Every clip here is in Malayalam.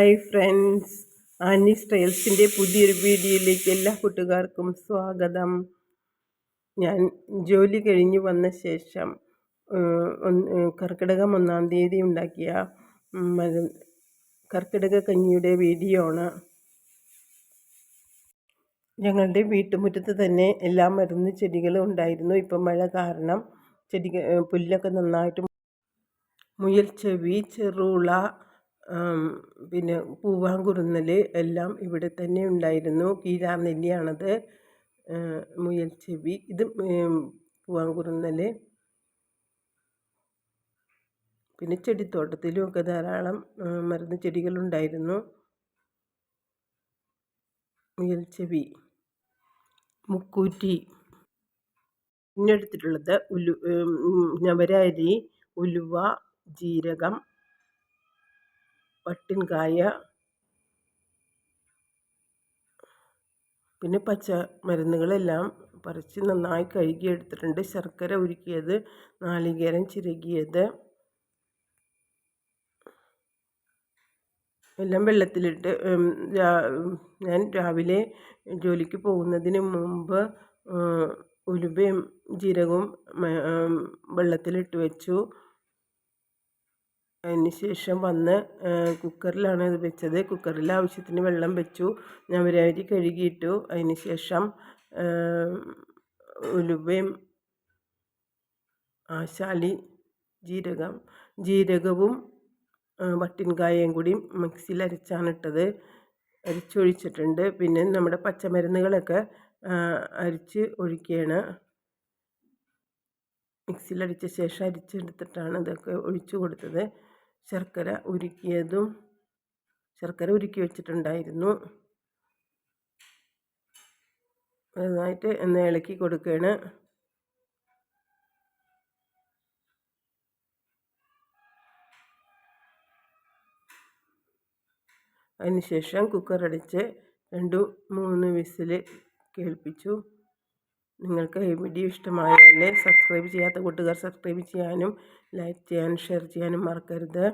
ഹായ് ഫ്രണ്ട്സ് ആനി സ്റ്റൈൽസിന്റെ പുതിയൊരു വീഡിയോയിലേക്ക് എല്ലാ കൂട്ടുകാർക്കും സ്വാഗതം. ഞാൻ ജോലി കഴിഞ്ഞ് വന്ന ശേഷം കർക്കിടകം ഒന്നാം തീയതി ഉണ്ടാക്കിയ കർക്കിടക കഞ്ഞിയുടെ വീഡിയോ ആണ്. ഞങ്ങളുടെ വീട്ടുമുറ്റത്ത് തന്നെ എല്ലാ മരുന്ന് ചെടികളും ഉണ്ടായിരുന്നു. ഇപ്പം മഴ കാരണം ചെടി പുല്ലൊക്കെ നന്നായിട്ട് മുയൽ ചെവി ചെറുള പിന്നെ പൂവാങ്കുറുന്നൽ എല്ലാം ഇവിടെ തന്നെ ഉണ്ടായിരുന്നു. കീഴാർനെല്ലിയാണത് മുയൽ ചെവി. ഇത് പൂവാങ്കുറുന്നൽ പിന്നെ ചെടിത്തോട്ടത്തിലും ഒക്കെ ധാരാളം മരുന്ന് ചെടികളുണ്ടായിരുന്നു. മുയൽ ചെവി. മുക്കൂറ്റി. പിന്നെടുത്തിട്ടുള്ളത് ഉലു ഞവരരി ഉലുവ ജീരകം പട്ടിൻകായ പിന്നെ പച്ച മരുന്നുകളെല്ലാം പറിച്ച് നന്നായി കഴുകി എടുത്തിട്ടുണ്ട് ശർക്കര ഉരുക്കിയത് നാളികേരം ചിരകിയത് എല്ലാം വെള്ളത്തിലിട്ട് ഞാൻ രാവിലെ ജോലിക്ക് പോകുന്നതിന് മുമ്പ് ഉലുവയും ജീരകവും വെള്ളത്തിലിട്ട് വെച്ചു. അതിന് ശേഷം വന്ന് കുക്കറിലാണ് ഇത് വെച്ചത്. കുക്കറിൽ ആവശ്യത്തിന് വെള്ളം വെച്ചു. ഞാൻ ഞവരരി കഴുകിയിട്ടു. അതിന് ശേഷം ഉലുവയും ആശാലി ജീരകം ജീരകവും വട്ടിൻകായയും കൂടി മിക്സിയിൽ അരച്ചാണ് ഇട്ടത്. അരിച്ചൊഴിച്ചിട്ടുണ്ട്. പിന്നെ നമ്മുടെ പച്ചമരുന്നുകളൊക്കെ അരിച്ച് ഒഴിക്കുകയാണ്. മിക്സിയിലടിച്ച ശേഷം അരിച്ചെടുത്തിട്ടാണ് ഇതൊക്കെ ഒഴിച്ചു കൊടുത്തത്. ശർക്കര ഉരുക്കിയതും ശർക്കര ഉരുക്കി വെച്ചിട്ടുണ്ടായിരുന്നു. നന്നായിട്ട് ഒന്ന് ഇളക്കി കൊടുക്കുകയാണ് അതിനുശേഷം കുക്കർ അടിച്ച് രണ്ട് മൂന്ന് വിസിൽ കേൾപ്പിച്ചു. നിങ്ങൾക്ക് ഈ വീഡിയോ ഇഷ്ടമായാൽ സബ്സ്ക്രൈബ് ചെയ്യാത്ത കൂട്ടുകാർ സബ്സ്ക്രൈബ് ചെയ്യാനും ലൈക്ക് ചെയ്യാനും ഷെയർ ചെയ്യാനും മറക്കരുത്.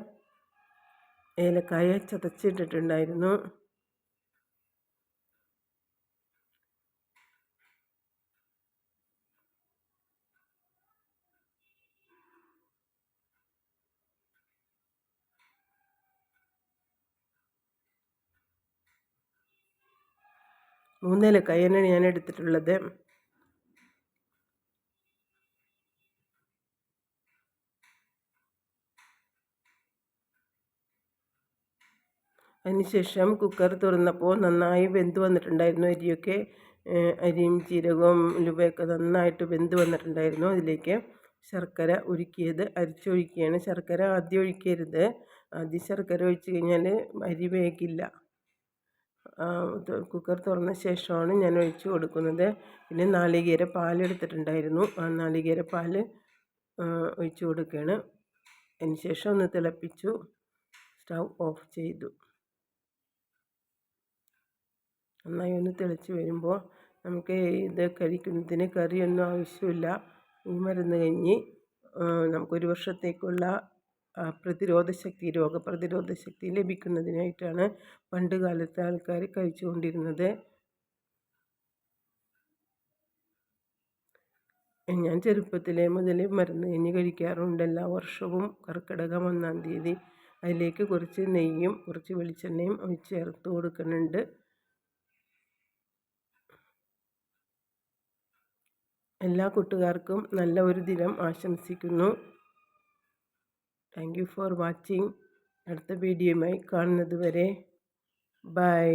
ഏലക്കായ ചതച്ചിട്ടിട്ടുണ്ടായിരുന്നു. മൂന്നേലക്കായാണ് ഞാൻ എടുത്തിട്ടുള്ളത് അതിനുശേഷം കുക്കർ തുറന്നപ്പോൾ നന്നായി വെന്ത് വന്നിട്ടുണ്ടായിരുന്നു അരിയൊക്കെ. അരിയും ജീരകവും ഉലുവയൊക്കെ നന്നായിട്ട് വെന്ത് വന്നിട്ടുണ്ടായിരുന്നു അതിലേക്ക്. ശർക്കര ഉരുക്കിയത് അരിച്ചൊഴിക്കുകയാണ്. ശർക്കര ആദ്യം ഒഴിക്കരുത്. ആദ്യം ശർക്കര ഒഴിച്ച് കഴിഞ്ഞാൽ അരി വേഗില്ല കുക്കർ തുറന്ന ശേഷമാണ് ഞാൻ ഒഴിച്ച് കൊടുക്കുന്നത്. പിന്നെ നാളികേര പാൽ എടുത്തിട്ടുണ്ടായിരുന്നു. ആ നാളികേര പാൽ ഒഴിച്ചു കൊടുക്കുകയാണ്. അതിന് ശേഷം ഒന്ന് തിളപ്പിച്ചു. സ്റ്റൗ ഓഫ് ചെയ്തു. നന്നായി ഒന്ന് തിളച്ച് വരുമ്പോൾ നമുക്ക് ഇത് കഴിക്കുന്നതിന് കറിയൊന്നും ആവശ്യമില്ല. ഈ മരുന്ന് കഞ്ഞി നമുക്കൊരു വർഷത്തേക്കുള്ള പ്രതിരോധ ശക്തി രോഗപ്രതിരോധ ശക്തി ലഭിക്കുന്നതിനായിട്ടാണ് പണ്ട് കാലത്തെ ആൾക്കാർ കഴിച്ചുകൊണ്ടിരുന്നത്. ഞാൻ ചെറുപ്പത്തിലെ മുതൽ മരുന്ന് കഞ്ഞി കഴിക്കാറുണ്ട്. എല്ലാ വർഷവും കർക്കിടകം ഒന്നാം തീയതി അതിലേക്ക് കുറച്ച് നെയ്യും കുറച്ച് വെളിച്ചെണ്ണയും ചേർത്ത് കൊടുക്കുന്നുണ്ട്. എല്ലാ കൂട്ടുകാർക്കും നല്ല ഒരു ദിനം ആശംസിക്കുന്നു. താങ്ക് യു ഫോർ വാച്ചിങ് അടുത്ത വീഡിയോയുമായി കാണുന്നത് വരെ ബൈ